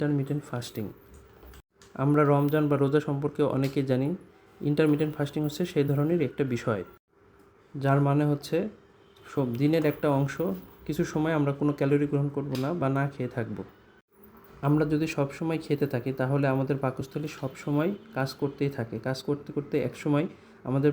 Intermittent fasting আমরা রমজান বা রোজা সম্পর্কে অনেকেই জানি ইন্টারমিটেন্ট ফাস্টিং হচ্ছে সেই ধরনের একটা বিষয়, যার মানে হচ্ছে সব দিনের একটা অংশ কিছু সময় আমরা কোনো ক্যালোরি গ্রহণ করব না বা না খেয়ে থাকব। আমরা যদি সব সময় খেতে থাকি, তাহলে আমাদের পাকস্থলী সব সময় কাজ করতেই থাকে। কাজ করতে করতে এক সময় আমাদের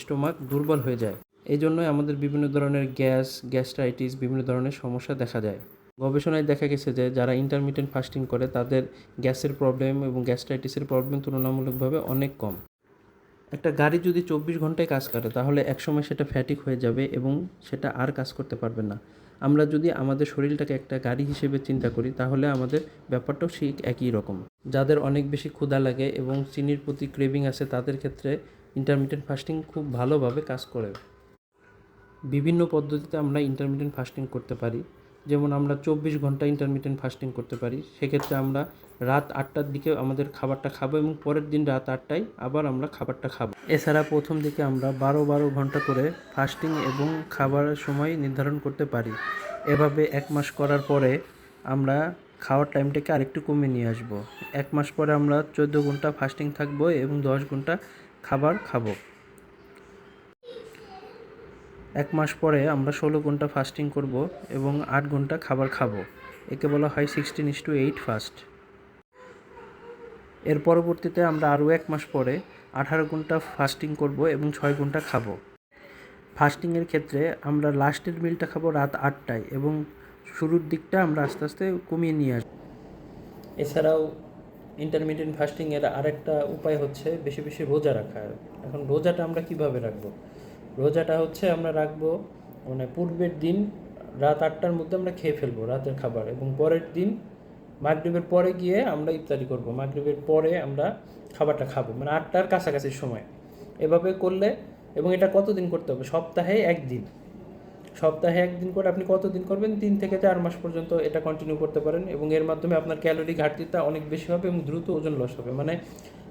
স্টোমাক দুর্বল হয়ে যায়। এই জন্যই আমাদের বিভিন্ন ধরনের গ্যাস, গ্যাস্ট্রাইটিস, বিভিন্ন ধরনের সমস্যা দেখা যায়। গবেষণায় দেখা গেছে যে যারা ইন্টারমিটেন্ট ফাস্টিং করে, তাদের গ্যাসের প্রবলেম এবং গ্যাস্ট্রাইটিসের প্রবলেম তুলনামূলকভাবে অনেক কম। একটা গাড়ি যদি চব্বিশ ঘন্টায় কাজ করে, তাহলে একসময় সেটা ফ্যাটিক হয়ে যাবে এবং সেটা আর কাজ করতে পারবে না। আমরা যদি আমাদের শরীরটাকে একটা গাড়ি হিসেবে চিন্তা করি, তাহলে আমাদের ব্যাপারটাও ঠিক একই রকম। যাদের অনেক বেশি ক্ষুধা লাগে এবং চিনির প্রতি ক্রেভিং আছে, তাদের ক্ষেত্রে ইন্টারমিটেন্ট ফাস্টিং খুব ভালোভাবে কাজ করে। বিভিন্ন পদ্ধতিতে আমরা ইন্টারমিটেন্ট ফাস্টিং করতে পারি। যেমন আমরা চব্বিশ ঘণ্টা ইন্টারমিটেন্ট ফাস্টিং করতে পারি, সেক্ষেত্রে আমরা রাত আটটার দিকে আমাদের খাবারটা খাব এবং পরের দিন রাত আটটায় আবার আমরা খাবারটা খাব। এছাড়া প্রথম দিকে আমরা বারো বারো ঘণ্টা করে ফাস্টিং এবং খাবারের সময় নির্ধারণ করতে পারি। এভাবে এক মাস করার পরে আমরা খাওয়ার টাইমটাকে আরেকটু কমে নিয়ে আসব। এক মাস পরে আমরা চোদ্দ ঘণ্টা ফাস্টিং থাকব এবং দশ ঘণ্টা খাবার খাব। এক মাস পরে আমরা ষোলো ঘণ্টা ফাস্টিং করব এবং আট ঘণ্টা খাবার খাব। একে বলা হয় sixteen is to eight fast এর পরবর্তীতে আমরা আরও এক মাস পরে আঠারো ঘণ্টা ফাস্টিং করব এবং ছয় ঘণ্টা খাব। ফাস্টিংয়ের ক্ষেত্রে আমরা লাস্টের মিলটা খাব রাত আটটায় এবং শুরুর দিকটা আমরা আস্তে আস্তে কমিয়ে নিয়ে আসব। এছাড়াও ইন্টারমিডিয়েন্ট ফাস্টিংয়ের আরেকটা উপায় হচ্ছে বেশি বেশি রোজা রাখা। এখন রোজাটা আমরা কীভাবে রাখব? রোজাটা হচ্ছে আমরা রাখব মানে পূর্বের দিন রাত আটটার মধ্যে আমরা খেয়ে ফেলব রাতের খাবার এবং পরের দিন মাগরীবের পরে গিয়ে আমরা ইফতারি করব। মাগরীবের পরে আমরা খাবারটা খাব মানে আটটার কাছাকাছি সময়। এভাবে করলে এবং এটা কতদিন করতে হবে? সপ্তাহে একদিন। সপ্তাহে একদিন করে আপনি কতদিন করবেন? তিন থেকে চার মাস পর্যন্ত এটা কন্টিনিউ করতে পারেন এবং এর মাধ্যমে আপনার ক্যালোরি ঘাটতিটা অনেক বেশি হবে এবং দ্রুত ওজন লস হবে। মানে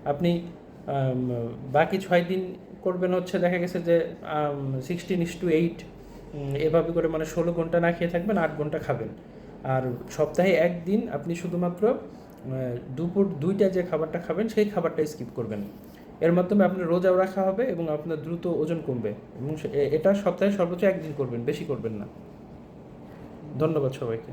আপনি বাকি ছয় দিন করবেন হচ্ছে দেখা গেছে যে সিক্সটিন ইস টু এইট এভাবে করে মানে ষোলো ঘণ্টা না খেয়ে থাকবেন, আট ঘণ্টা খাবেন। আর সপ্তাহে একদিন আপনি শুধুমাত্র দুপুর দুইটায় যে খাবারটা খাবেন, সেই খাবারটা স্কিপ করবেন। এর মাধ্যমে আপনার রোজাও রাখা হবে এবং আপনার দ্রুত ওজন কমবে। এবং এটা সপ্তাহে সর্বোচ্চ একদিন করবেন, বেশি করবেন না। ধন্যবাদ সবাইকে।